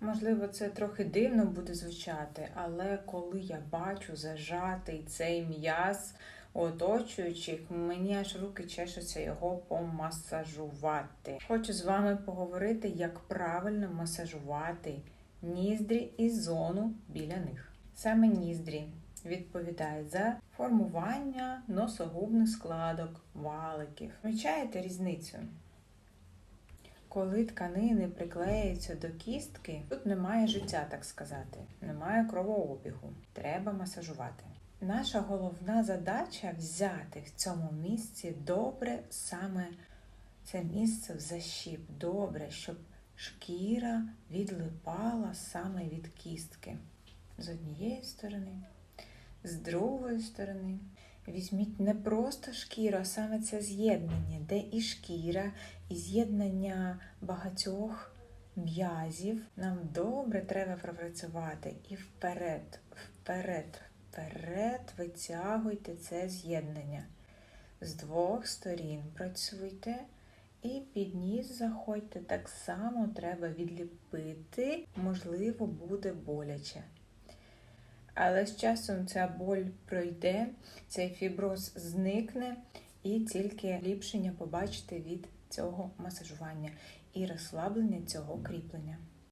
Можливо, це трохи дивно буде звучати, але коли я бачу зажатий цей м'яз оточуючих, мені аж руки чешуться його помасажувати. Хочу з вами поговорити, як правильно масажувати ніздрі і зону біля них. Саме ніздрі відповідають за формування носогубних складок, валиків. Помічаєте різницю? Коли тканини приклеюються до кістки, тут немає життя, так сказати, немає кровообігу. Треба масажувати. Наша головна задача взяти в цьому місці добре саме це місце в защіп. Добре, щоб шкіра відлипала саме від кістки. З однієї сторони, з другої сторони. Візьміть не просто шкіру, а саме це з'єднання, де і шкіра, і з'єднання багатьох м'язів. Нам добре треба пропрацювати і вперед, вперед, вперед витягуйте це з'єднання. З двох сторін працюйте і під ніс заходьте. Так само треба відліпити, можливо, буде боляче. Але з часом ця боль пройде, цей фіброз зникне і тільки ліпшення побачите від цього масажування і розслаблення цього кріплення.